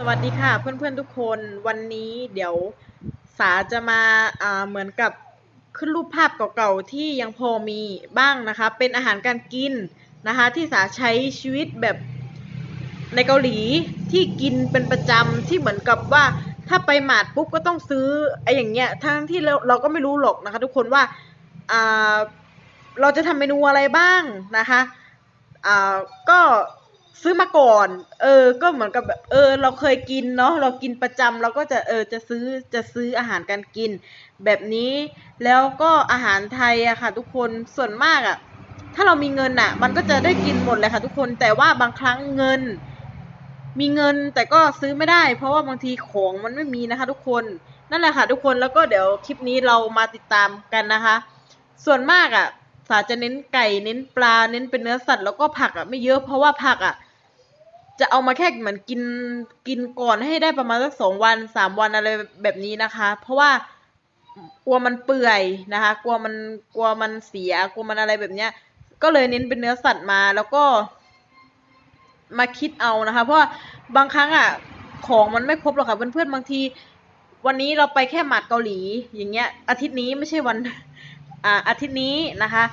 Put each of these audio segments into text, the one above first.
สวัสดีค่ะเพื่อนๆทุกคนวันนี้เดี๋ยวสาจะมาเหมือนกับขึ้นรูปภาพเก่าๆที่ยังพอมีบ้างนะคะ เป็นอาหารการกินนะคะที่สาใช้ชีวิตแบบในเกาหลีที่กินเป็นประจำที่เหมือนกับว่าถ้าไปหมาดปุ๊บก็ต้องซื้อไอ้อย่างเงี้ยทั้งที่เราเราก็ไม่รู้หรอกนะคะ ทุกคนว่าเราจะทำเมนูอะไรบ้างนะคะก็ ซื้อมาก่อน เออ ก็เหมือนกับแบบเออ เราเคยกินเนาะ เรากินประจำเราก็จะเออ จะซื้อ จะซื้ออาหารการกิน แบบนี้ แล้วก็อาหารไทยอะค่ะ ทุกคน ส่วนมากอะถ้าเรามีเงินอะมันก็จะได้กินหมดเลยค่ะ ทุกคน แต่ว่าบางครั้งเงิน มีเงินแต่ก็ซื้อไม่ได้ เพราะว่าบางทีของมันไม่มีนะคะ ทุกคน นั่นแหละค่ะ ทุกคน แล้วก็เดี๋ยวคลิปนี้เรามาติดตามกันนะคะ ส่วนมากอะสาจะเน้นไก่ เน้นปลา เน้นเป็นเนื้อสัตว์ แล้วก็ผักอะไม่เยอะ เพราะว่าผักอะ จะเอามาแค่เหมือนกินกินก่อนให้ได้ประมาณสักสองวันสามวันอะไรแบบนี้นะคะ เพราะว่ากลัวมันเปื่อยนะคะ กลัวมันกลัวมันเสียกลัวมันอะไรแบบเนี้ย ก็เลยเน้นเป็นเนื้อสัตว์มาแล้วก็ มาคิดเอานะคะ เพราะาบางครั้งอะของมันไม่ครบหรอกค่ะเพื่อนๆบางที วันนี้เราไปแค่หมัดเกาหลี อย่างเงี้ย อาทิตย์นี้ไม่ใช่วัน อ่าอาทิตย์นี้นะคะ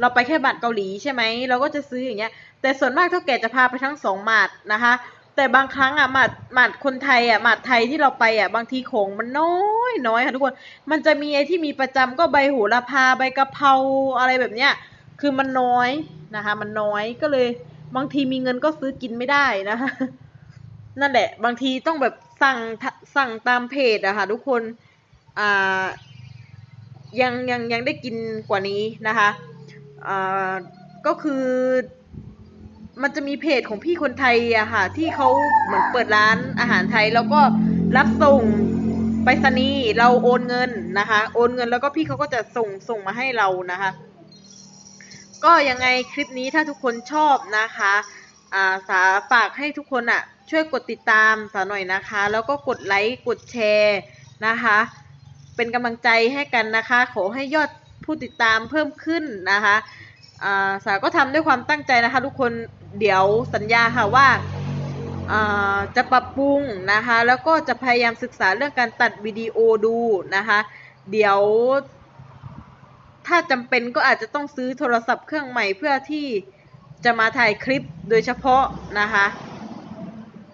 เราไปแค่บัตรเกาหลีใช่ไหมเราก็จะซื้ออย่างเงี้ย แต่ส่วนมากเท่าแก่จะพาไปทั้งสองหมาดนะคะ แต่บางครั้งอะหมาดหมาดคนไทยอะหมาดไทยที่เราไปอะบางทีของมันน้อยน้อยค่ะทุกคน มันจะมีไอ้ที่มีประจำก็ใบโหระพาใบกะเพราอะไรแบบเนี้ย คือมันน้อยนะคะ มันน้อยก็เลย บางทีมีเงินก็ซื้อกินไม่ได้นะคะนั่นแหละ บางทีต้องแบบสั่งสั่งตามเพจอะค่ะทุกคนอ่ายังยังยังได้กินกว่านี้นะคะ ก็คือมันจะมีเพจของพี่คนไทยอะค่ะ ที่เขาเหมือนเปิดร้านอาหารไทย แล้วก็รับส่งไปรษณีย์เราโอนเงินนะคะ โอนเงินแล้วก็พี่เขาก็จะส่งส่งมาให้เรานะคะ ก็ยังไงคลิปนี้ถ้าทุกคนชอบนะคะอาสาฝากให้ทุกคนอะช่วยกดติดตามสาหน่อยนะคะ แล้วก็กดไลค์กดแชร์นะคะ เป็นกำลังใจให้กันนะคะ ขอให้ยอด ผู้ติดตามเพิ่มขึ้นนะคะอ่าสาก็ทำด้วยความตั้งใจนะคะ ทุกคนเดี๋ยวสัญญาค่ะว่าอ่าจะปรับปรุงนะคะ แล้วก็จะพยายามศึกษาเรื่องการตัดวิดีโอดูนะคะ เดี๋ยวถ้าจำเป็นก็อาจจะต้องซื้อโทรศัพท์เครื่องใหม่เพื่อที่จะมาถ่ายคลิปโดยเฉพาะนะคะ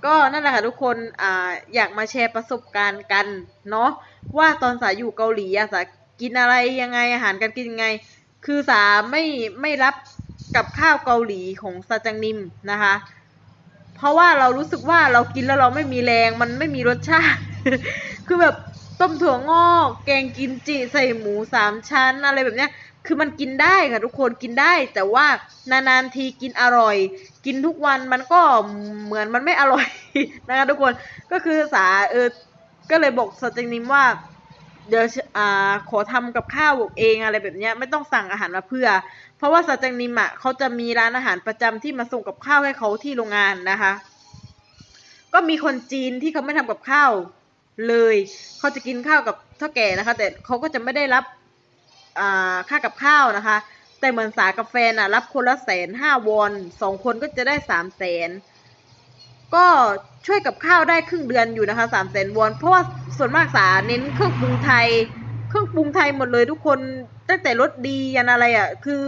ก็นั่นแหละค่ะทุกคนอ่าอยากมาแชร์ประสบการณ์กันเนาะว่าตอนสาอยู่เกาหลีอะสา กินอะไรยังไงอาหารการกินยังไง คือสาไม่ไม่รับกับข้าวเกาหลีของซาจังนิมนะคะ เพราะว่าเรารู้สึกว่าเรากินแล้วเราไม่มีแรงมันไม่มีรสชาติ คือแบบต้มถั่วงอกแกงกิมจิใส่หมูสามชั้นอะไรแบบเนี้ยคือมันกินได้ค่ะทุกคนกินได้ แต่ว่านานๆทีกินอร่อย กินทุกวันมันก็เหมือนมันไม่อร่อยนะคะทุกคนก็คือสาเออก็เลยบอกสเต็งนิมว่า เดี๋ยวอ่าขอทำกับข้าวเองอะไรแบบเนี้ยไม่ต้องสั่งอาหารมาเพื่อ เพราะว่าสเต็งนิมอะเขาจะมีร้านอาหารประจำที่มาส่งกับข้าวให้เขาที่โรงงานนะคะ ก็มีคนจีนที่เขาไม่ทำกับข้าวเลยเขาจะกินข้าวกับเท่าแก่นะคะ แต่เขาก็จะไม่ได้รับอ่าค่ากับข้าวนะคะ แต่เหมือนสากับแฟน่ะรับคนละแสนห้าวอนสองคนก็จะได้สามแสน ก็ช่วยกับข้าวได้ครึ่งเดือนอยู่นะคะสามแสนวอนเพราะว่าส่วนมากสาเน้นเครื่องปรุงไทย เครื่องปรุงไทยหมดเลยทุกคนตั้งแต่รสดียันอะไรอะ คือ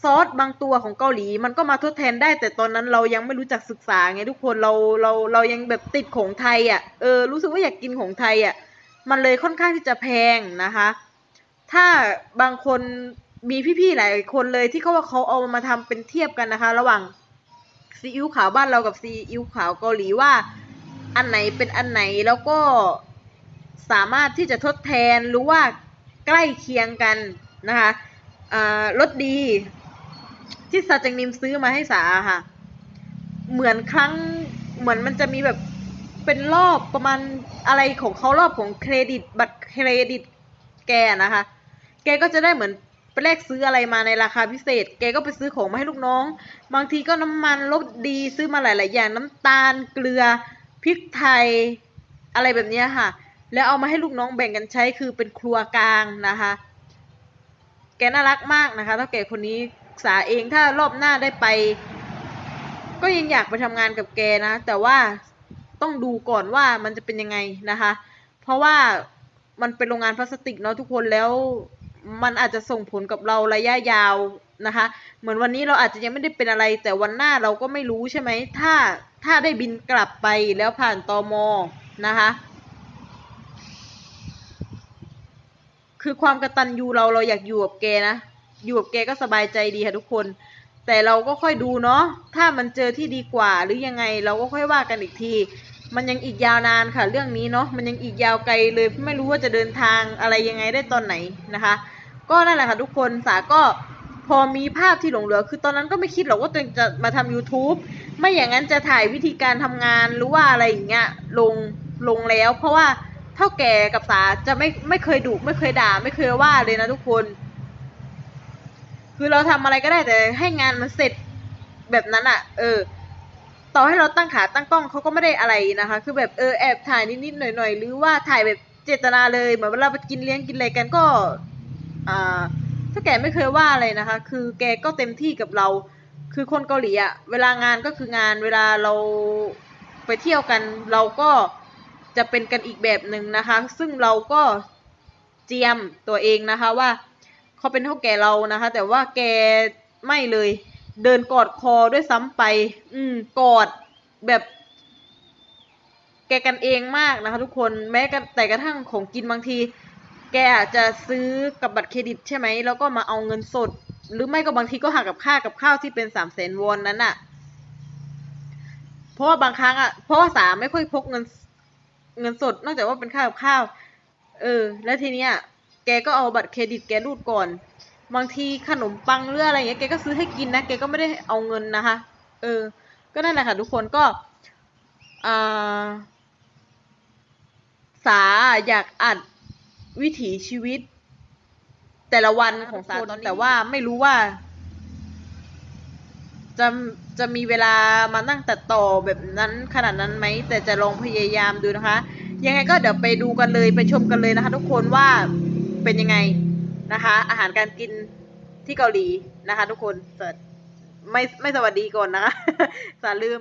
ซอสบางตัวของเกาหลีมันก็มาทดแทนได้ แต่ตอนนั้นเรายังไม่รู้จักศึกษาไงทุกคนเราเราเรายังแบบติดของไทยอะเออรู้สึกว่าอยากกินของไทยอะมันเลยค่อนข้างที่จะแพงนะคะ ถ้าบางคนมีพี่ๆหลายคนเลยที่เขาว่าเขาเอามาทำเป็นเทียบกันนะคะ ระหว่าง ซีอิ๊วขาวบ้านเรากับซีอิ๊วขาวเกาหลีว่า อันไหนเป็นอันไหนแล้วก็สามารถที่จะทดแทนหรือว่าใกล้เคียงกันนะคะรสดี ที่ซาจังนิมซื้อมาให้สาค่ะ เหมือนครั้งเหมือนมันจะมีแบบเป็นรอบประมาณอะไรของเขารอบของเครดิตบัตรเครดิตแกนะคะ แกก็จะได้เหมือน ไปแลกซื้ออะไรมาในราคาพิเศษ แกก็ไปซื้อของมาให้ลูกน้อง บางทีก็น้ำมันรสดีซื้อมาหลาย ๆ อย่างน้ำตาลเกลือพริกไทยอะไรแบบนี้ค่ะ แล้วเอามาให้ลูกน้องแบ่งกันใช้คือเป็นครัวกลางนะคะ แกน่ารักมากนะคะเท่าแก่คนนี้ศึกษาเองถ้ารอบหน้าได้ไป ก็ยังอยากไปทำงานกับแกนะ แต่ว่าต้องดูก่อนว่ามันจะเป็นยังไงนะคะ เพราะว่ามันเป็นโรงงานพลาสติกเนาะทุกคนแล้ว มันอาจจะส่งผลกับเราระยะยาวนะคะ เหมือนวันนี้เราอาจจะยังไม่ได้เป็นอะไร แต่วันหน้าเราก็ไม่รู้ใช่ไหมถ้าถ้าได้บินกลับไปแล้วผ่านตอมอนะคะคือความกระตันยูเราเราอยากอยู่กับแกนะ อยู่กับแกก็สบายใจดีค่ะทุกคน แต่เราก็ค่อยดูเนาะ ถ้ามันเจอที่ดีกว่าหรือยังไงเราก็ค่อยว่ากันอีกที มันยังอีกยาวนานค่ะ เรื่องนี้เนาะ มันยังอีกยาวไกลเลยไม่รู้ว่าจะเดินทางอะไรยังไงได้ตอนไหนนะคะ ก็นั่นแหละค่ะทุกคนสาก็พอมีภาพที่หลงเหลือ คือตอนนั้นก็ไม่คิดหรอกว่าตัวเองจะมาทำ YouTube ไม่อย่างนั้นจะถ่ายวิธีการทำงานหรือว่าอะไรอย่างเงี้ยลงลงแล้ว เพราะว่าเท่าแก่กับสาจะไม่ไม่เคยดุไม่เคยด่า ไม่เคยว่าเลยนะทุกคน คือเราทำอะไรก็ได้แต่ให้งานมันเสร็จแบบนั้นอะ่ะ เออ ต่อให้เราตั้งขาตั้งกล้องเขาก็ไม่ได้อะไรนะคะ คือแบบเออแอบถ่ายนิดๆหน่อยๆหรือว่าถ่ายแบบเจตนาเลยเหมือนเวลาไปกินเลี้ยงกินอะไรกันก็ อ่าถ้าแกไม่เคยว่าอะไรนะคะ คือแกก็เต็มที่กับเรา คือคนเกาหลีอะเวลางานก็คืองานเวลาเราไปเที่ยวกัน เราก็จะเป็นกันอีกแบบหนึ่งนะคะ ซึ่งเราก็เจียมตัวเองนะคะว่าเขาเป็นเท่าแก่เรานะคะ แต่ว่าแกไม่เลยเดินกอดคอด้วยซ้ำไป อืมกอดแบบ แกกันเองมากนะคะ ทุกคนแม้แต่กระทั่งของกินบางที แกอาจจะซื้อกับบัตรเครดิตใช่ไหม แล้วก็มาเอาเงินสด หรือไม่ก็บางทีก็หักกับค่ากับข้าวที่เป็นสามแสนวอนนั้นอะเพราะว่าบางครั้งอะเพราะว่าสาไม่ค่อยพกเงินเงินสด นอกจากว่าเป็นค่ากับข้าว เออ แล้วทีเนี้ย แกก็เอาบัตรเครดิตแกรูดก่อน บางทีขนมปังหรืออะไรเงี้ย แกก็ซื้อให้กินนะ แกก็ไม่ได้เอาเงินนะคะ เออ ก็นั่นแหละค่ะทุกคนก็ อ่า สาอยากอัด วิถีชีวิต แต่ละวันของสาตอนแต่ว่าไม่รู้ว่า จะจะมีเวลามานั่งตัดต่อแบบนั้นขนาดนั้นไหมแต่จะลองพยายามดูนะคะ ยังไงก็เดี๋ยวไปดูกันเลยไปชมกันเลยนะคะ ทุกคนว่าเป็นยังไงนะคะ อาหารการกินที่เกาหลีนะคะ ทุกคนเสิร์ชไม่ไม่สวัสดีก่อนนะคะสาลืม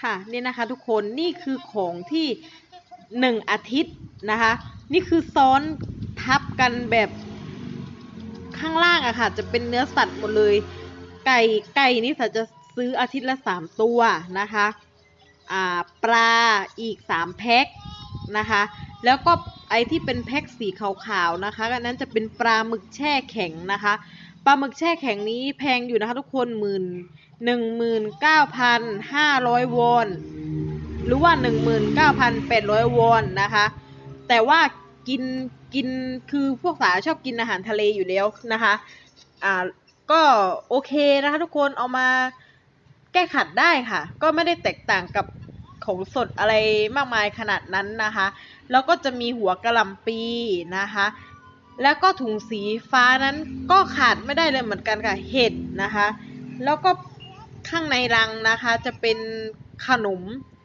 ค่ะนี่นะคะ ทุกคนนี่คือของที่หนึ่งอาทิตย์นะคะ นี่คือซ้อนทับกันแบบข้างล่างอะค่ะ จะเป็นเนื้อสัตว์หมดเลย ไก่ไก่นี่สาจะซื้ออาทิตย์ละสามตัวนะคะอ่าปลาอีกสามแพ็คนะคะ แล้วก็ไอที่เป็นแพ็คสีขาวๆนะคะอันนั้นจะเป็นปลาหมึกแช่แข็งนะคะปลาหมึกแช่แข็งนี้แพงอยู่นะคะทุกคนหมื่นหนึ่งหมื่นเก้าพันห้าร้อยวอนหรือว่าหนึ่งหมื่นเก้าพันแปดร้อยวอนนะคะ แต่ว่ากินกินคือพวกสาชอบกินอาหารทะเลอยู่แล้วนะคะ อ่าก็โอเคนะคะทุกคนเอามาแก้ขัดได้ค่ะ ก็ไม่ได้แตกต่างกับของสดอะไรมากมายขนาดนั้นนะคะ แล้วก็จะมีหัวกระลำปีนะคะ แล้วก็ถุงสีฟ้านั้นก็ขาดไม่ได้เลยเหมือนกันค่ะเห็ดนะคะ แล้วก็ข้างในรังนะคะจะเป็นขนม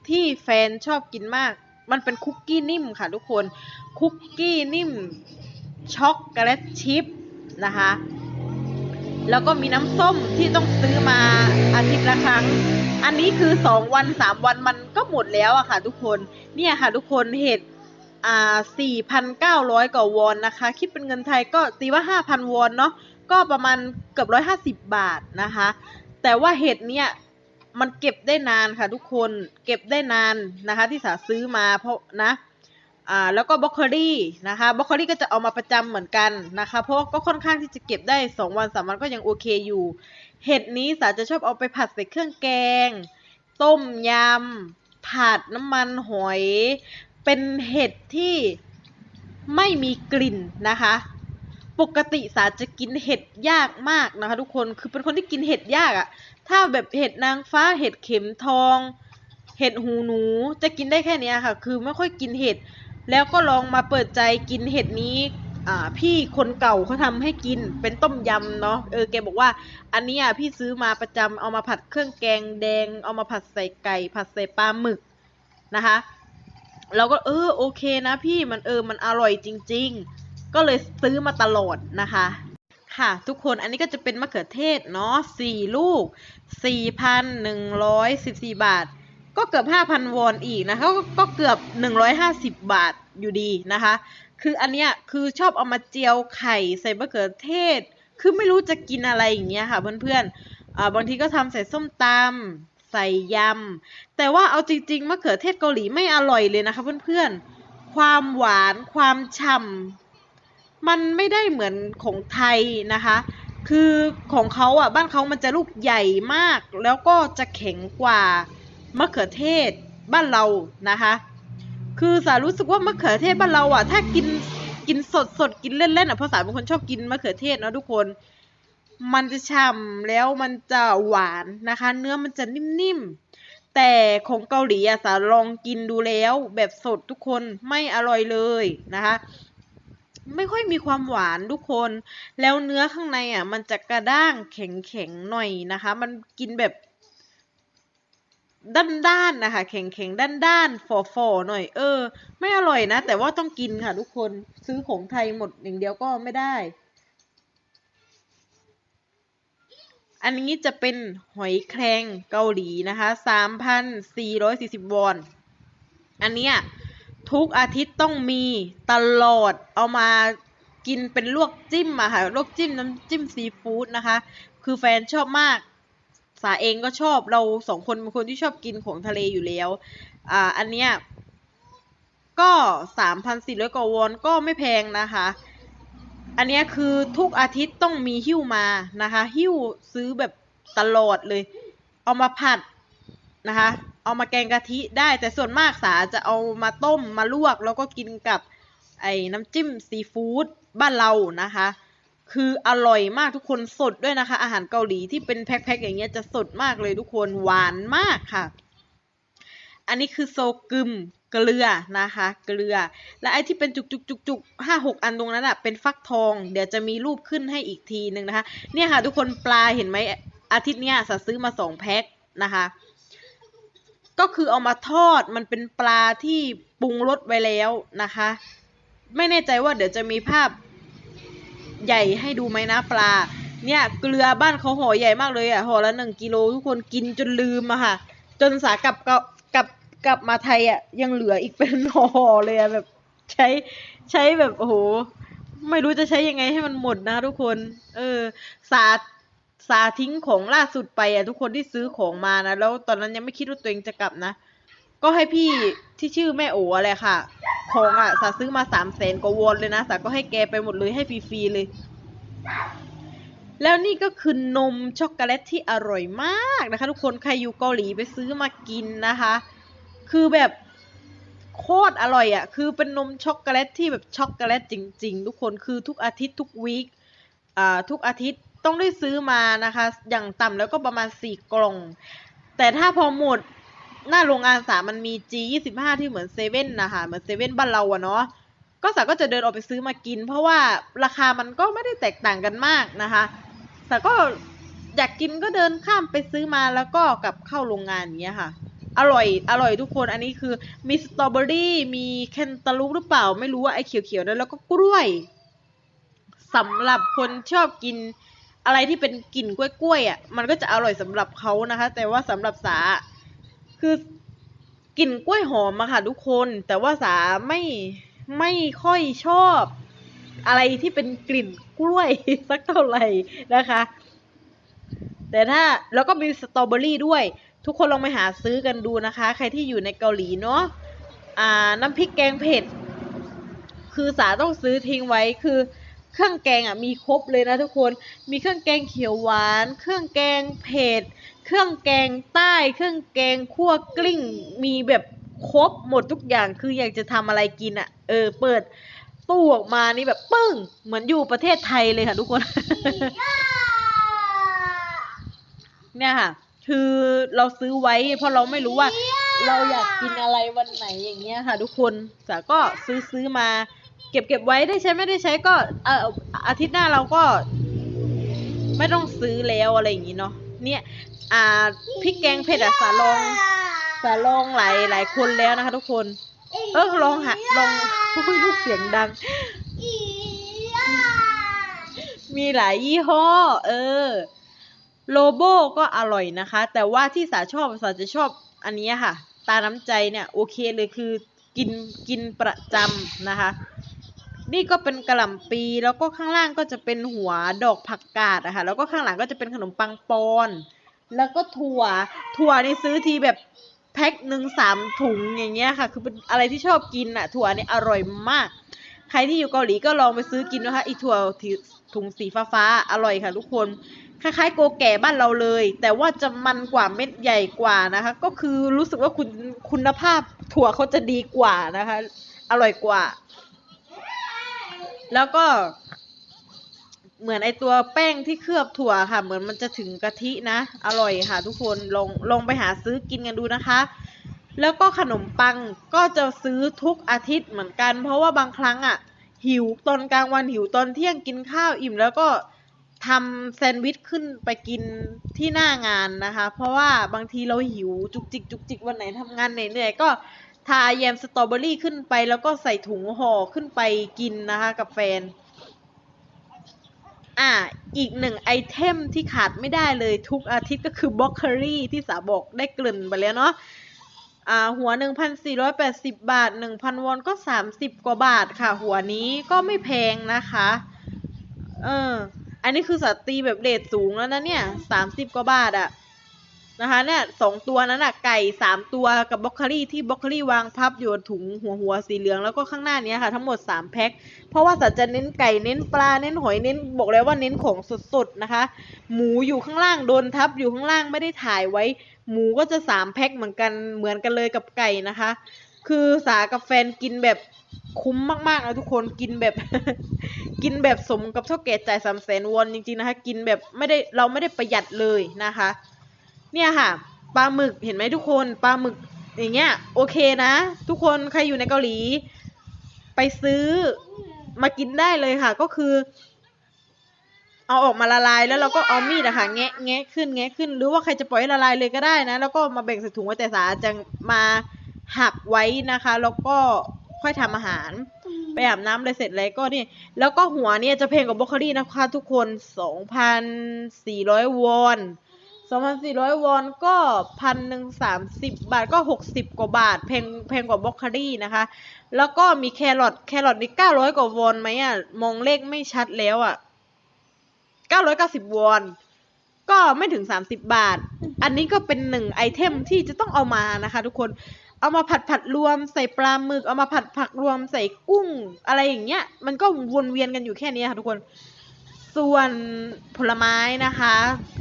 ที่แฟนชอบกินมาก มันเป็นคุกกี้นิ่มค่ะทุกคน คุกกี้นิ่มช็อกโกแลตชิพนะคะ แล้วก็มีน้ำส้มที่ต้องซื้อมาอาทิตย์ละครั้ง อันนี้คือสองวันสามวันมันก็หมดแล้วอะค่ะทุกคน เนี่ยค่ะทุกคนเห็ดอ่าสี่พันเก้าร้อยกว่าวอนนะคะ คิดเป็นเงินไทยก็ตีว่าห้าพันวอนเนาะ ก็ประมาณเกือบร้อยห้าสิบบาทนะคะ แต่ว่าเห็ดเนี่ย มันเก็บได้นานค่ะทุกคนเก็บได้นานนะคะ ที่สาซื้อมาเพราะนะอ่าแล้วก็บล็อกโคลี่นะคะบล็อกโคลี่ก็จะเอามาประจำเหมือนกันนะคะ เพราะก็ค่อนข้างที่จะเก็บได้สองวันสามวันก็ยังโอเคอยู่ เห็ดนี้สาจะชอบเอาไปผัดใส่เครื่องแกง ต้มยำผัดน้ำมันหอย เป็นเห็ดที่ไม่มีกลิ่นนะคะปกติสาจะกินเห็ดยากมากนะคะ ทุกคน คือเป็นคนที่กินเห็ดยากอะ่ะ ถ้าแบบเห็ดนางฟ้าเห็ดเข็มทอง เห็ดหูหนูจะกินได้แค่นี้ค่ะ คือไม่ค่อยกินเห็ด แล้วก็ลองมาเปิดใจกินเห็ดนี้พี่คนเก่าเขาทำให้กินเป็นต้มยำเนาะเออแกบอกว่า อันนี้ยพี่ซื้อมาประจำเอามาผัดเครื่องแกงแดง เอามาผัดใส่ไก่ ผัดใส่ปลาหมึกนะคะเราก็เออโอเคนะพี่มันเออมันอร่อยจริง ๆ ก็เลยซื้อมาตลอดนะคะ ค่ะทุกคนอันนี้ก็จะเป็นมะเขือเทศเนาะสี่ลูกสี่พันหนึ่งร้อยสิบสี่บาท ก็เกือบห้าพันวอนอีกนะคะก็เกือบหนึ่งร้อยห้าสิบบาทอยู่ดีนะคะ คืออันเนี้ยคือชอบเอามาเจียวไข่ใส่มะเขือเทศ คือไม่รู้จะกินอะไรอย่างเงี้ยค่ะเพื่อนๆอ่าบางทีก็ทำใส่ส้มตำใส่ยำ แต่ว่าเอาจริงๆมะเขือเทศเกาหลีไม่อร่อยเลยนะคะเพื่อนๆความหวานความฉ่ำ มันไม่ได้เหมือนของไทยนะคะ คือของเขาอะบ้านเขามันจะลูกใหญ่มาก แล้วก็จะแข็งกว่ามะเขือเทศบ้านเรานะคะ คือสารู้สึกว่ามะเขือเทศบ้านเราอะ ถ้ากินกินสดสดกินเล่นๆอะเพราะสาเป็นคนชอบกินมะเขือเทศเนอะทุกคน มันจะฉ่ำแล้วมันจะหวานนะคะ เนื้อมันจะนิ่มๆ แต่ของเกาหลีอะสาลองกินดูแล้วแบบสดทุกคนไม่อร่อยเลยนะคะ ไม่ค่อยมีความหวานทุกคน แล้วเนื้อข้างในอะ มันจะกระด้างแข็งๆหน่อยนะคะ มันกินแบบด้านๆนะคะ แข็งๆด้านๆฝอๆหน่อย เออ ไม่อร่อยนะ แต่ว่าต้องกินค่ะ ทุกคนซื้อของไทยหมดอย่างเดียวก็ไม่ได้ อันนี้จะเป็นหอยแครงเกาหลีนะคะ 3,440 วอน อันเนี้ย ทุกอาทิตย์ต้องมีตลอดเอามากินเป็นลวกจิ้มอะค่ะลวกจิ้มน้ำจิ้มซีฟู้ดนะคะ คือแฟนชอบมาก สาเองก็ชอบเราสองคนเป็นคนที่ชอบกินของทะเลอยู่แล้ว อ่าอันเนี้ยก็สามพันสี่ร้อยกว่าวอนก็ไม่แพงนะคะ อันเนี้ยคือทุกอาทิตย์ต้องมีหิ้วมานะคะ หิ้วซื้อแบบตลอดเลย เอามาผัดนะคะ เอามาแกงกะทิได้ แต่ส่วนมากสาจะเอามาต้มมาลวก แล้วก็กินกับไอ้น้ำจิ้มซีฟู้ดบ้านเรานะคะ คืออร่อยมากทุกคนสดด้วยนะคะ อาหารเกาหลีที่เป็นแพ็คๆอย่างเงี้ยจะสดมากเลยทุกคนหวานมากค่ะ อันนี้คือโซกึมเกลือนะคะ เกลือ และไอ้ที่เป็นจุกจุกจุกจุกห้าหกอันตรงนั้นอะเป็นฟักทอง เดี๋ยวจะมีรูปขึ้นให้อีกทีหนึ่งนะคะ เนี่ยค่ะ ทุกคนปลาเห็นไหมอาทิตย์เนี้ยสาซื้อมาสองแพ็คนะคะ ก็คือเอามาทอดมันเป็นปลาที่ปรุงรสไว้แล้วนะคะ ไม่แน่ใจว่าเดี๋ยวจะมีภาพใหญ่ให้ดูไหมนะปลา เนี่ยเกลือบ้านเขาห่อใหญ่มากเลยอะห่อละหนึ่งกิโลทุกคนกินจนลืมอะค่ะ จนสากลับกับกับกลับมาไทยอะยังเหลืออีกเป็นห่อเลยอะแบบใช้ใช้แบบโอ้โหไม่รู้จะใช้ยังไงให้มันหมดนะทุกคน เออ สา สาทิ้งของล่าสุดไปอะทุกคนที่ซื้อของมานะ แล้วตอนนั้นยังไม่คิดว่าตัวเองจะกลับนะ ก็ให้พี่ที่ชื่อแม่โอ๋อะไรค่ะ ของอะสาซื้อมาสามแสนกว่าวอนเลยนะสาก็ให้แกไปหมดเลยให้ฟรีๆเลย แล้วนี่ก็คือนมช็อกโกแลตที่อร่อยมากนะคะ ทุกคนใครอยู่เกาหลีไปซื้อมากินนะคะ คือแบบโคตรอร่อยอะ่ะ คือเป็นนมช็อกโกแลตที่แบบช็อกโกแลตจริง ๆ ทุกคน คือทุกอาทิตย์ทุกวีคอ่าทุกอาทิตย์ ต้องได้ซื้อมานะคะ อย่างต่ำแล้วก็ประมาณสี่กล่อง แต่ถ้าพอหมดหน้าโรงงานสามันมี G ยี่สิบห้าที่เหมือนเซเว่นนะคะเหมือนเซเว่นบ้านเราอะเนาะก็สาก็จะเดินออกไปซื้อมากิน เพราะว่าราคามันก็ไม่ได้แตกต่างกันมากนะคะสาก็อยากกินก็เดินข้ามไปซื้อมาแล้วก็กลับเข้าโรงงานอย่างเงี้ยค่ะ อร่อยอร่อยทุกคนอันนี้คือมีสตรอเบอรี่มีแคนตาลูปหรือเปล่าไม่รู้ว่าไอ้เขียวๆนั้นแล้วก็กล้วยสำหรับคนชอบกิน อะไรที่เป็นกลิ่นกล้วยๆอะมันก็จะอร่อยสำหรับเขานะคะ แต่ว่าสำหรับสาคือกลิ่นกล้วยหอมอะค่ะทุกคน แต่ว่าสาไม่ไม่ค่อยชอบ อะไรที่เป็นกลิ่นกล้วยสักเท่าไหร่นะคะ แต่ถ้าแล้วก็มีสตรอเบอรี่ด้วย ทุกคนลองไปหาซื้อกันดูนะคะ ใครที่อยู่ในเกาหลีเนาะอ่าน้ำพริกแกงเผ็ด คือสาต้องซื้อทิ้งไว้คือ เครื่องแกงอะมีครบเลยนะทุกคน มีเครื่องแกงเขียวหวาน เครื่องแกงเผ็ด เครื่องแกงใต้ เครื่องแกงคั่วกลิ้ง มีแบบครบหมดทุกอย่าง คืออยากจะทำอะไรกินอะ เออ เปิดตู้ออกมานี่แบบปึ้ง เหมือนอยู่ประเทศไทยเลยค่ะทุกคน เนี่ยค่ะ คือเราซื้อไว้ เพราะเราไม่รู้ว่า เราอยากกินอะไรวันไหนอย่างเงี้ยค่ะ ทุกคนสาก็ซื้อซื้อมา เก็บเก็บไว้ได้ใช้ไม่ได้ใช้ก็เอออาทิตย์หน้าเราก็ ไม่ต้องซื้อแล้วอะไรอย่างงี้เนาะเนี่ยอ่าพริกแกงเผ็ดอะสาลองสาลองหลายหลายคนแล้วนะคะ ทุกคน เออลองหาลองคุยลูกเสียงดัง มีหลายยี่ห้อ เออ โลโบก็อร่อยนะคะ แต่ว่าที่สาชอบสาจะชอบอันนี้ค่ะ ตาน้ำใจเนี่ย โอเคเลยคือกินกินประจำนะคะ นี่ก็เป็นกระหล่ำปี แล้วก็ข้างล่างก็จะเป็นหัวดอกผักกาดอะค่ะ แล้วก็ข้างหลังก็จะเป็นขนมปังปอน แล้วก็ถั่ว ถั่วนี่ซื้อทีแบบแพ็คหนึ่งสามถุงอย่างเงี้ยค่ะ คือเป็นอะไรที่ชอบกินอะถั่วนี่อร่อยมาก ใครที่อยู่เกาหลีก็ลองไปซื้อกินนะคะอีถั่วถุงสีฟ้าๆอร่อยค่ะทุกคน คล้ายๆ โกแก่บ้านเราเลย แต่ว่าจะมันกว่าเม็ดใหญ่กว่านะคะ ก็คือรู้สึกว่าคุณคุณภาพถั่วเขาจะดีกว่านะคะ อร่อยกว่า แล้วก็ เหมือนไอตัวแป้งที่เคลือบถั่วค่ะ เหมือนมันจะถึงกะทินะ อร่อยค่ะ ทุกคนลองลองไปหาซื้อกินกันดูนะคะ แล้วก็ขนมปังก็จะซื้อทุกอาทิตย์เหมือนกัน เพราะว่าบางครั้งอะ หิวตอนกลางวันหิวตอนเที่ยงกินข้าวอิ่ม แล้วก็ทำแซนด์วิชขึ้นไปกินที่หน้างานนะคะ เพราะว่าบางทีเราหิวจุกจิกจุกจิกวันไหนทำงานเหนื่อยๆก็ ทาแยมสตรอเบอรี่ขึ้นไป แล้วก็ใส่ถุงห่อขึ้นไปกินนะคะกับแฟน อ่า อีกหนึ่งไอเทมที่ขาดไม่ได้เลยทุกอาทิตย์ก็คือบล็อกเคอรี่ที่สาบอกได้กริ่นไปแล้วเนาะอ่าหัว 1,480 บาท 1,000 วอนก็ 30 กว่าบาทค่ะ หัวนี้ก็ไม่แพงนะคะ เออ อันนี้คือสตว์ตีแบบเรทสูงแล้วนะเนี่ย 30 กว่าบาทอะ นะคะเนี่ยสองตัวนั้นอะไก่สามตัวกับบล็อกเคอรี่ที่บล็อกเคอรี่วางพับอยู่ถุงหัวหัวสีเหลืองแล้วก็ข้างหน้านี้ค่ะทั้งหมด3แพ็คเพราะว่าสัตว์จะเน้นไก่เน้นปลาเน้นหอยเน้นบอกแล้วว่าเน้นของสดๆนะคะ หมูอยู่ข้างล่างโดนทับอยู่ข้างล่างไม่ได้ถ่ายไว้ หมูก็จะสามแพ็คเหมือนกันเหมือนกันเลยกับไก่นะคะ คือสากับแฟนกินแบบคุ้มมากๆนะทุกคนกินแบบ กินแบบสมกับเท่าแก่จ่ายสามแสนวอนจริงๆนะคะ กินแบบไม่ได้เราไม่ได้ประหยัดเลยนะคะ เนี่ยค่ะปลาหมึกเห็นไหมทุกคนปลาหมึกอย่างเงี้ยโอเคนะ ทุกคนใครอยู่ในเกาหลี ไปซื้อมากินได้เลยค่ะ ก็คือ เอาออกมาละลายแล้วเราก็เอามีดอะค่ะ แงะแงะขึ้นแงะขึ้น หรือว่าใครจะปล่อยละลายเลยก็ได้นะ แล้วก็มาแบ่งใส่ถุงไว้แต่สาจะมาหักไว้นะคะ แล้วก็ค่อยทำอาหาร ไปอาบน้ำเลยเสร็จเลยก็นี่ แล้วก็หัวเนี่ยจะแพงกว่าบรอกโคลีนะคะ ทุกคน2,400วอน 2,400 วอนก็พันหนึ่งสามสิบบาทก็ 60 กว่าบาทแพงแพงกว่าบรอกโคลีนะคะ แล้วก็มีแครอทแครอทนี่900 กว่าวอนไหมอะ มองเลขไม่ชัดแล้วอะ 990 วอนก็ไม่ถึง 30 บาท อันนี้ก็เป็นหนึ่งไอเทมที่จะต้องเอามานะคะทุกคน เอามาผัดผัดรวมใส่ปลาหมึก เอามาผัดผักรวมใส่กุ้ง อะไรอย่างเงี้ย มันก็วนเวียนกันอยู่แค่นี้ค่ะทุกคน ส่วนผลไม้นะคะ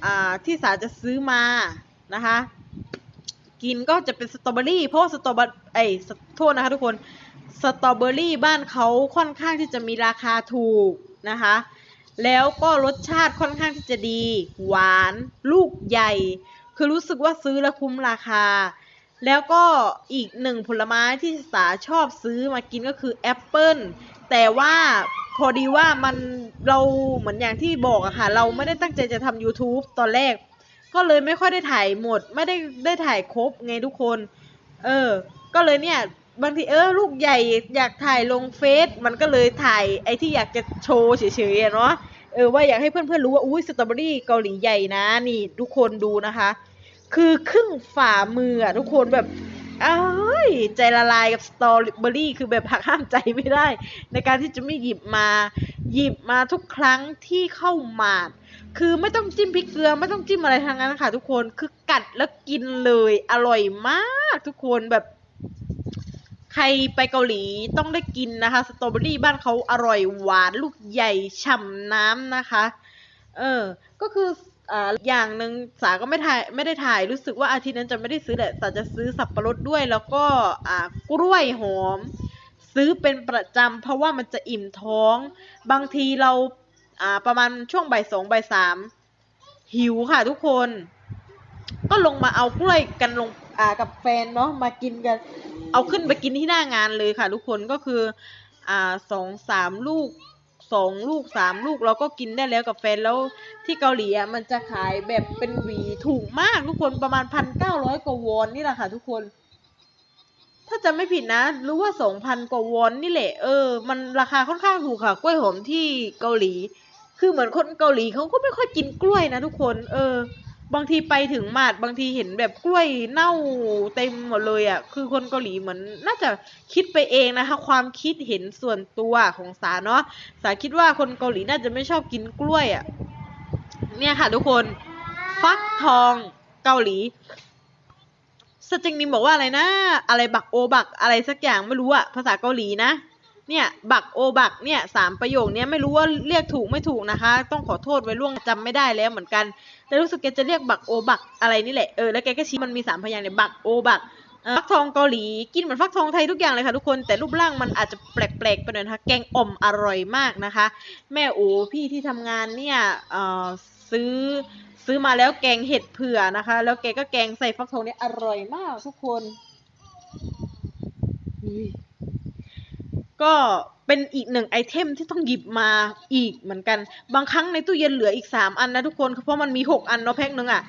อ่าที่สาจะซื้อมานะคะ กินก็จะเป็นสตรอเบอรี่เพราะสตรอเบอรี่ไอ้โทษนะคะทุกคนสตรอเบอรี่บ้านเขาค่อนข้างที่จะมีราคาถูกนะคะ แล้วก็รสชาติค่อนข้างที่จะดี หวาน ลูกใหญ่ คือรู้สึกว่าซื้อแล้วคุ้มราคา แล้วก็อีกหนึ่งผลไม้ที่สาชอบซื้อมากินก็คือแอปเปิลแต่ว่า พอดีว่ามันเราเหมือนอย่างที่บอกอะค่ะ เราไม่ได้ตั้งใจจะทำ YouTube ตอนแรก ก็เลยไม่ค่อยได้ถ่ายหมด ไม่ได้ได้ถ่ายครบไงทุกคน เออ ก็เลยเนี่ย บางทีเออลูกใหญ่อยากถ่ายลงเฟซมันก็เลยถ่ายไอ้ที่อยากจะโชว์เฉยๆอะเนาะเออว่าอยากให้เพื่อนๆรู้ว่าอุ้ยสตรอเบอรี่เกาหลีใหญ่นะ นี่ทุกคนดูนะคะ คือครึ่งฝ่ามืออะทุกคนแบบ อ้ายใจละลายกับสตรอเบอรี่คือแบบหักห้ามใจไม่ได้ ในการที่จะไม่หยิบมา หยิบมาทุกครั้งที่เข้ามาคือไม่ต้องจิ้มพริกเกลือไม่ต้องจิ้มอะไรทางนั้นค่ะ ทุกคนคือกัดแล้วกินเลย อร่อยมากทุกคนแบบ ใครไปเกาหลีต้องได้กินนะคะ สตรอเบอรี่บ้านเขาอร่อยหวานลูกใหญ่ฉ่ำน้ำนะคะ เออ ก็คือ อ่าอย่างหนึ่งสาก็ไม่ถ่ายไม่ได้ถ่ายรู้สึกว่าอาทิตย์นั้นจะไม่ได้ซื้อแหละแต่จะซื้อสับปะรดด้วย แล้วก็อ่ากล้วยหอม ซื้อเป็นประจำเพราะว่ามันจะอิ่มท้อง บางทีเราอ่าประมาณช่วงบ่ายสองบ่ายสามหิวค่ะทุกคน ก็ลงมาเอากล้วยกันลงอ่ากับแฟนเนาะมากินกัน เอาขึ้นไปกินที่หน้างานเลยค่ะ ทุกคนก็คืออ่าสองสามลูก สองลูกสามลูกเราก็กินได้แล้วกับแฟนแล้วที่เกาหลีอะมันจะขายแบบเป็นหวีถูกมากทุกคนประมาณพันเก้าร้อยกว่าวอนนี่แหละค่ะทุกคน ถ้าจะไม่ผิดนะรู้ว่าสองพันกว่าวอนนี่แหละเออมันราคาค่อนข้างถูกค่ะ กล้วยหอมที่เกาหลี คือเหมือนคนเกาหลีเขาก็ไม่ค่อยกินกล้วยนะทุกคน เออ บางทีไปถึงมาดบางทีเห็นแบบกล้วยเน่าเต็มหมดเลยอะ คือคนเกาหลีเหมือนน่าจะคิดไปเองนะคะ ความคิดเห็นส่วนตัวของสาเนาะสาคิดว่าคนเกาหลีน่าจะไม่ชอบกินกล้วยอะ เนี่ยค่ะทุกคนฟักทองเกาหลีสจิงนิมบอกว่าอะไรนะ อะไรบักโอบักอะไรสักอย่างไม่รู้อะภาษาเกาหลีนะ เนี่ยบักโอบักเนี่ยสามประโยคเนี้ยไม่รู้ว่าเรียกถูกไม่ถูกนะคะ ต้องขอโทษไว้ล่วงจำไม่ได้แล้วเหมือนกัน แต่รู้สึกแกจะเรียกบักโอบักอะไรนี่แหละเออแล้วแกก็ชี้มันมีสามพยางค์เนี่ยบักโอบักฟักทองเกาหลีกินเหมือนฟักทองไทยทุกอย่างเลยค่ะทุกคนแต่รูปร่างมันอาจจะแปลกๆไปหน่อยนะคะแกงอ่อมอร่อยมากนะคะ แม่โอพี่ที่ทำงานเนี่ยเออซื้อซื้อมาแล้วแกงเห็ดเผื่อนะคะ แล้วแกก็แกงใส่ฟักทองเนี่ยอร่อยมากทุกคน ก็เป็นอีกหนึ่งไอเทมที่ต้องหยิบมาอีกเหมือนกัน บางครั้งในตู้เย็นเหลืออีกสามอันนะทุกคนเพราะมันมีหกอันเนาะแพ็คหนึ่งอะ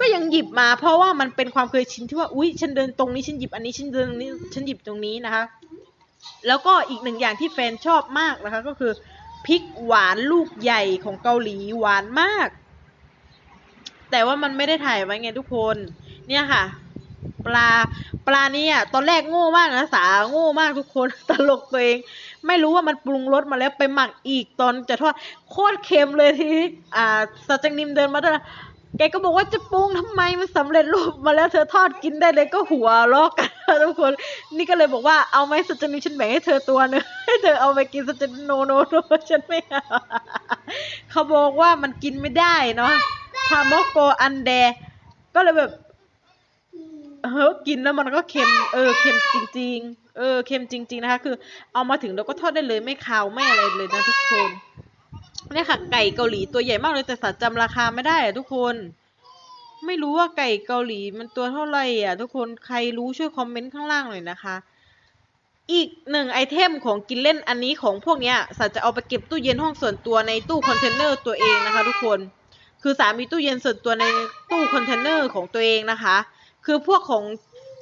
ก็ยังหยิบมา เพราะว่ามันเป็นความเคยชินที่ว่าอุ๊ยฉันเดินตรงนี้ฉันหยิบอันนี้ฉันเดินตรงนี้ฉันหยิบตรงนี้นะคะ แล้วก็อีกหนึ่งอย่างที่แฟนชอบมากนะคะ ก็คือพริกหวานลูกใหญ่ของเกาหลีหวานมาก แต่ว่ามันไม่ได้ถ่ายไว้ไงทุกคน เนี่ยค่ะ ปลา ปลาเนี่ยตอนแรกโง่มากนะสาโง่มากทุกคนตลกตัวเอง ไม่รู้ว่ามันปรุงรสมาแล้วไปหมักอีกตอนจะทอดโคตรเค็มเลยทีอ่าสจังนิมเดินมาด้วยแกก็บอกว่าจะปรุงทำไมมันสำเร็จรูปมาแล้วเธอทอดกินได้เลยก็หัวลอกกันทุกคน นี่ก็เลยบอกว่าเอาไหมสจังนิมฉันแบ่งให้เธอตัวหนึงให้เธอเอาไปกินสจังโนโนโนฉันไม่เอาเขาบอกว่ามันกินไม่ได้เนาะพามอกโกอันแดก็เลยแบบ เออกินแล้วมันก็เค็ม เออ เค็มจริง ๆ เออ เค็มจริง ๆ นะคะ คือ เอามาถึงเราก็ทอดได้เลยไม่คาวไม่อะไรเลยนะทุกคนเนี่ยค่ะ ไก่เกาหลีตัวใหญ่มากเลยแต่สัตว์จำราคาไม่ได้อะทุกคน ไม่รู้ว่าไก่เกาหลีมันตัวเท่าไหร่อะ ทุกคนใครรู้ช่วยคอมเมนต์ข้างล่างหน่อยนะคะ อีกหนึ่งไอเทมของกินเล่นอันนี้ของพวกเนี้ยสัตว์จะเอาไปเก็บตู้เย็นห้องส่วนตัวในตู้คอนเทนเนอร์ตัวเองนะคะ ทุกคน คือสามีตู้เย็นส่วนตัวในตู้คอนเทนเนอร์ของตัวเองนะคะ คือพวกของ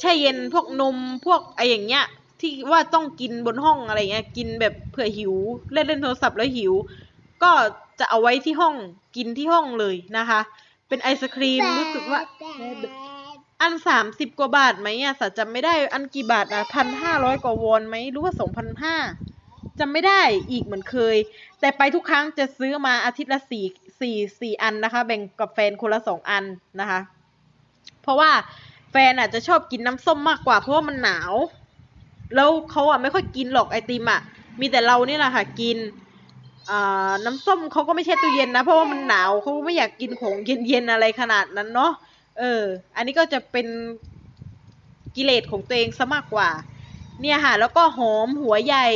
แช่เย็นพวกนมพวกไออย่างเงี้ย ที่ว่าต้องกินบนห้องอะไรเงี้ยกินแบบเผื่อหิว เล่นเล่นโทรศัพท์แล้วหิว ก็จะเอาไว้ที่ห้องกินที่ห้องเลยนะคะ เป็นไอศครีมรู้สึกว่า อันสามสิบกว่าบาทไหมอะสัตว์จำไม่ได้อันกี่บาทอะพันห้าร้อยกว่าวอนไหมหรือว่าสองพันห้าจำไม่ได้อีกเหมือนเคย แต่ไปทุกครั้งจะซื้อมาอาทิตย์ละสี่สี่สี่อันนะคะ แบ่งกับแฟนคนละสองอันนะคะ เพราะว่า แฟนอาจจะชอบกินน้ำส้มมากกว่าเพราะว่ามันหนาว แล้วเขาอะไม่ค่อยกินหรอกไอติมอะ มีแต่เรานี่แหละค่ะกินน้ำส้มเขาก็ไม่ใช่ตู้เย็นนะ เพราะว่ามันหนาวเขาไม่อยากกินของเย็นๆอะไรขนาดนั้นเนาะเออ อันนี้ก็จะเป็นกิเลสของตัวเองซะมากกว่า เนี่ยค่ะ แล้วก็หอมหัวใหญ่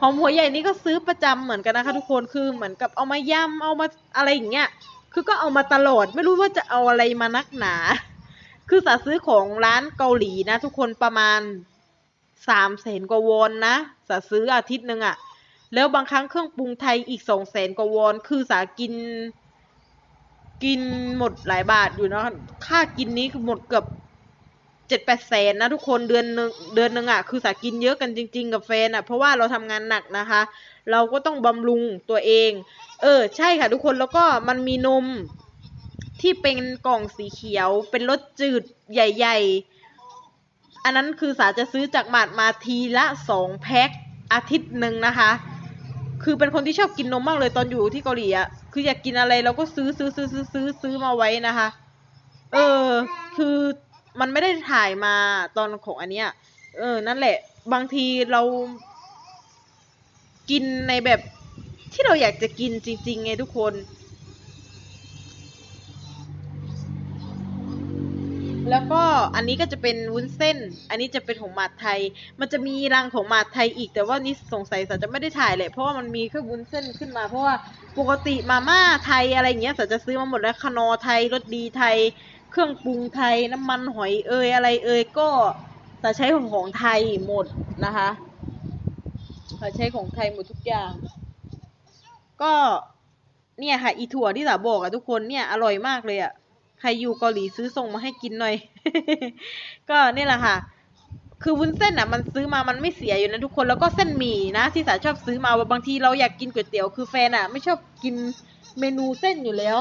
หอมหัวใหญ่นี่ก็ซื้อประจำเหมือนกันนะคะ ทุกคนคือเหมือนกับเอามายำเอามาอะไรอย่างเงี้ย คือก็เอามาตลอดไม่รู้ว่าจะเอาอะไรมานักหนา คือสาซื้อของร้านเกาหลีนะ ทุกคนประมาณสามแสนกว่าวอนนะสาซื้ออาทิตย์หนึ่งอะแล้วบางครั้งเครื่องปรุงไทยอีกสองแสนกว่าวอนคือสากิน กินหมดหลายบาทอยู่นะค่ากินนี้คือหมดเกือบเจ็ดแปดแสนนะทุกคนเดือนหนึ่งเดือนหนึ่งอะคือสากินเยอะกันจริง ๆ กับแฟนอะเพราะว่าเราทำงานหนักนะคะ เราก็ต้องบำรุงตัวเอง เออ ใช่ค่ะทุกคนแล้วก็มันมีนม ที่เป็นกล่องสีเขียว เป็นรสจืดใหญ่ ๆ อันนั้นคือสาจะซื้อจากหมาดมาทีละสองแพ็คอาทิตย์หนึ่งนะคะ คือเป็นคนที่ชอบกินนมมากเลยตอนอยู่ที่เกาหลีอะคืออยากกินอะไรเราก็ซื้อซื้อซื้อซื้อซื้อซื้อมาไว้นะคะ เออ คือมันไม่ได้ถ่ายมาตอนของอันเนี้ย เออ นั่นแหละ บางทีเรากินในแบบที่เราอยากจะกินจริงๆไงทุกคน แล้วก็อันนี้ก็จะเป็นวุ้นเส้น อันนี้จะเป็นของหมาดไทย มันจะมีรังของหมาดไทยอีกแต่ว่านี่สงสัยสาจะไม่ได้ถ่ายเลยเพราะว่ามันมีแค่วุ้นเส้นขึ้นมา เพราะว่าปกติมาม่าไทยอะไรอย่างเงี้ยสาจะซื้อมาหมดแล้วคนอไทยรสดีไทย เครื่องปรุงไทยน้ำมันหอยเอยอะไรเอยก็สาใช้ของไทยหมดนะคะสาใช้ของไทยหมดทุกอย่าง ก็เนี่ยค่ะอีถั่วที่สาบอกอะทุกคนเนี่ยอร่อยมากเลยอะ ใครอยู่เกาหลีซื้อส่งมาให้กินหน่อย ก็นี่แหละค่ะ คือวุ้นเส้นอะ มันซื้อมามันไม่เสียอยู่นะทุกคนแล้วก็เส้นหมี่นะที่สาชอบซื้อมาบางทีเราอยากกินก๋วยเตี๋ยวคือแฟนอะ ไม่ชอบกินเมนูเส้นอยู่แล้ว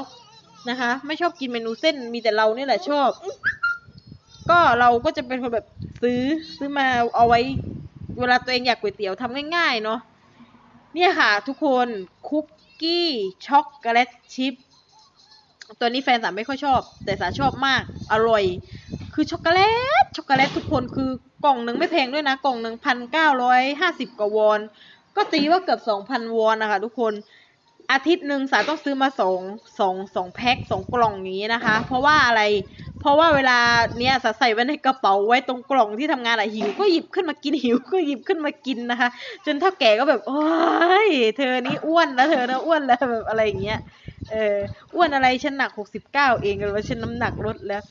นะคะ ไม่ชอบกินเมนูเส้นมีแต่เราเนี่ยแหละชอบ ก็เราก็จะเป็นคนแบบซื้อซื้อมาเอาไว้ เวลาตัวเองอยากก๋วยเตี๋ยวทำง่ายๆเนาะเนี่ยค่ะ ทุกคนคุกกี้ช็อกโกแลตชิพ ตัวนี้แฟนสาไม่ค่อยชอบ แต่สาชอบมาก อร่อย คือช็อกโกแลต ช็อกโกแลตทุกคนคือกล่องหนึ่งไม่แพงด้วยนะ กล่องหนึ่งพันเก้าร้อยห้าสิบกว่าวอน ก็ตีว่าเกือบสองพันวอนนะคะทุกคน อาทิตย์หนึ่งสาต้องซื้อมาสองสองสองแพ็คสองกล่องนี้นะคะ เพราะว่าอะไร เพราะว่าเวลาเนี้ยสาใส่ไว้ในกระเป๋าไว้ตรงกล่องที่ทำงานอะหิวก็หยิบขึ้นมากินหิวก็หยิบขึ้นมากินนะคะ จนเท่าแก่ก็แบบโอ้ยเธอนี่อ้วนแล้วเธอนะอ้วนแล้วแบบอะไรอย่างเงี้ย เอออ้วนอะไรฉันหนักหกสิบเก้าเองเลยว่าฉันน้ำหนักลดแล้ว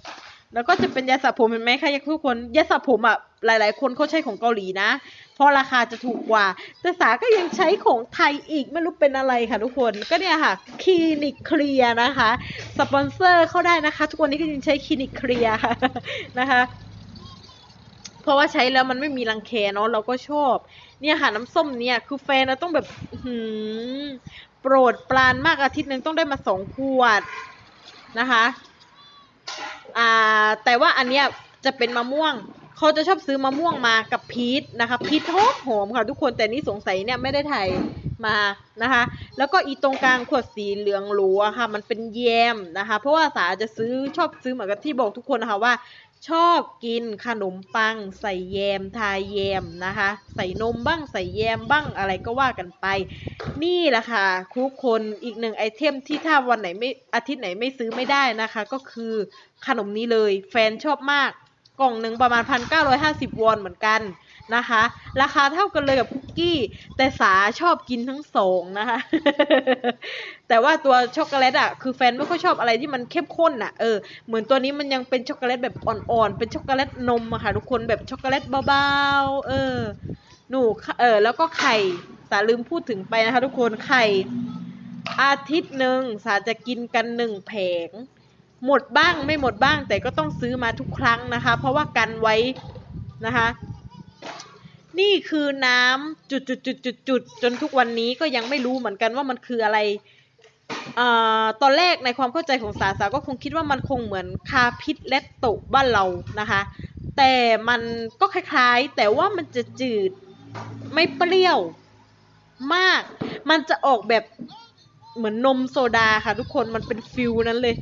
แล้วก็จะเป็นยาสระผมเห็นไหมคะทุกคนยาสระผมอะหลาย ๆ คนเขาใช้ของเกาหลีนะ เพราะราคาจะถูกกว่า แต่สาก็ยังใช้ของไทยอีกไม่รู้เป็นอะไรค่ะทุกคนก็เนี่ยค่ะคลินิกเคลียนะคะสปอนเซอร์เข้าได้นะคะ ทุกวันนี้ก็ยังใช้คลินิกเคลียค่ะนะคะเพราะว่าใช้แล้วมันไม่มีรังแคเนาะเราก็ชอบ เนี่ยค่ะน้ำส้มเนี่ย คือแฟนเราต้องแบบหือโปรดปรานมากอาทิตย์หนึ่งต้องได้มาสองขวดนะคะอ่าแต่ว่าอันเนี้ยจะเป็นมะม่วงเขาจะชอบซื้อมะม่วงมากับพีชนะคะพีชหอมหอมค่ะทุกคนแต่นี่สงสัยเนี่ยไม่ได้ถ่ายมานะคะ แล้วก็อีตรงกลางขวดสีเหลืองหรูอะค่ะ มันเป็นแยมนะคะ เพราะว่าสาจะซื้อชอบซื้อเหมือนกับที่บอกทุกคนนะคะว่า ชอบกินขนมปัง ใส่แยมทาแยมนะคะ ใส่นมบ้างใส่แยมบ้างอะไรก็ว่ากันไป นี่แหละค่ะทุกคนอีกหนึ่งไอเทมที่ถ้าวันไหนไม่อาทิตย์ไหนไม่ซื้อไม่ได้นะคะ ก็คือขนมนี้เลย แฟนชอบมาก กล่องหนึ่งประมาณพันเก้าร้อยห้าสิบวอนเหมือนกันนะคะ ราคาเท่ากันเลยกับคุกกี้ แต่สาชอบกินทั้งสองนะคะ แต่ว่าตัวช็อกโกแลตอะคือแฟนไม่ค่อยชอบอะไรที่มันเข้มข้นอะเออเหมือนตัวนี้มันยังเป็นช็อกโกแลตแบบอ่อนๆ เป็นช็อกโกแลตนมอะค่ะทุกคนแบบช็อกโกแลตเบาๆ เออ หนูเออแล้วก็ไข่สาลืมพูดถึงไปนะคะ ทุกคนไข่อาทิตย์หนึ่งสาจะกินกันหนึ่งแผง หมดบ้างไม่หมดบ้างแต่ก็ต้องซื้อมาทุกครั้งนะคะ เพราะว่ากันไว้นะคะ นี่คือน้ำจุดจุดจุดจุดจุดจนทุกวันนี้ก็ยังไม่รู้เหมือนกันว่ามันคืออะไรอตอนแรกในความเข้าใจของสาสาก็คงคิดว่ามันคงเหมือนคาพิษและโตะบ้านเรานะคะ แต่มันก็คล้ายๆ แต่ว่ามันจะจืดไม่เปรี้ยวมาก มันจะออกแบบเหมือนนมโซดาค่ะทุกคนมันเป็นฟิลนั้นเลย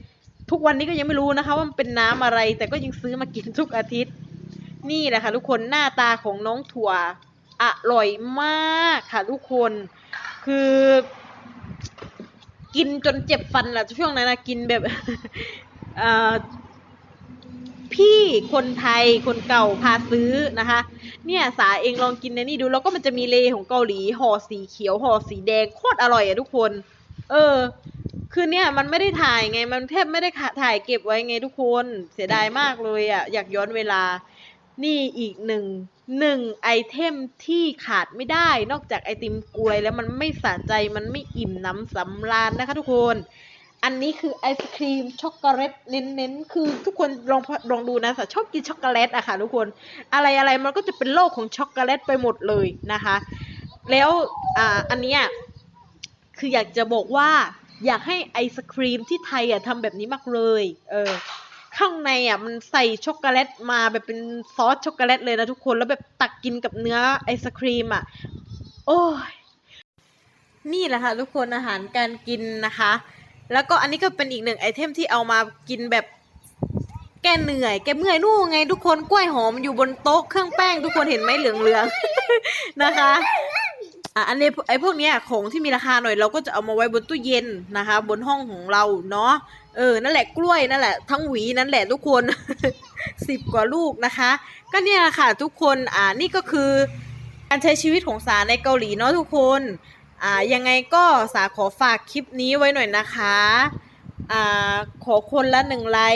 ทุกวันนี้ก็ยังไม่รู้นะคะ ว่ามันเป็นน้ำอะไร แต่ก็ยังซื้อมากินทุกอาทิตย์ นี่แหละค่ะทุกคนหน้าตาของน้องถั่วอร่อยมากค่ะทุกคนคือ กินจนเจ็บฟันแหละช่วงนั้นนะกินแบบพี่คนไทยคนเก่าพาซื้อนะคะ เนี่ยสาเองลองกินในนี่ดูแล้วก็มันจะมีเลของเกาหลีห่อสีเขียวห่อสีแดงโคตรอร่อยอะทุกคน เออ คือเนี่ยมันไม่ได้ถ่ายไง มันแทบไม่ได้ถ่ายเก็บไว้ไงทุกคนเสียดายมากเลยอะอยากย้อนเวลา นี่อีกหนึ่งหนึ่งไอเทมที่ขาดไม่ได้ นอกจากไอติมกลวยแล้วมันไม่สะใจมันไม่อิ่มน้ำสำราญนะคะทุกคน อันนี้คือไอศครีมช็อกโกแลตเน้นๆคือทุกคนลองลองดูนะสาชอบกินช็อกโกแลตอะค่ะทุกคน อะไรอะไรมันก็จะเป็นโลกของช็อกโกแลตไปหมดเลยนะคะ แล้วอ่าอันเนี้ยคืออยากจะบอกว่า อยากให้ไอศครีมที่ไทยอะทำแบบนี้มากเลย เออ ข้างในอะมันใส่ช็อกโกแลตมาแบบเป็นซอสช็อกโกแลตเลยนะทุกคนแล้วแบบตักกินกับเนื้อไอศครีมอะ โอ้ยนี่แหละค่ะทุกคนอาหารการกินนะคะ แล้วก็อันนี้ก็เป็นอีกหนึ่งไอเทมที่เอามากินแบบแก้เหนื่อยแก้เมื่อยนู่นไงทุกคนกล้วยหอมอยู่บนโต๊ะเครื่องแป้งทุกคนเห็นไหมเหลืองๆนะคะ อะอันนี้ไอ้พวกเนี้ยของที่มีราคาหน่อยเราก็จะเอามาไว้บนตู้เย็นนะคะ บนห้องของเราเนาะเออนั่นแหละกล้วยนั่นแหละทั้งหวีนั่นแหละทุกคน สิบกว่าลูกนะคะ ก็เนี่ยค่ะทุกคนอ่านี่ก็คือการใช้ชีวิตของสาในเกาหลีเนาะทุกคนอ่ายังไงก็สาขอฝากคลิปนี้ไว้หน่อยนะคะอ่าขอคนละหนึ่งไลค์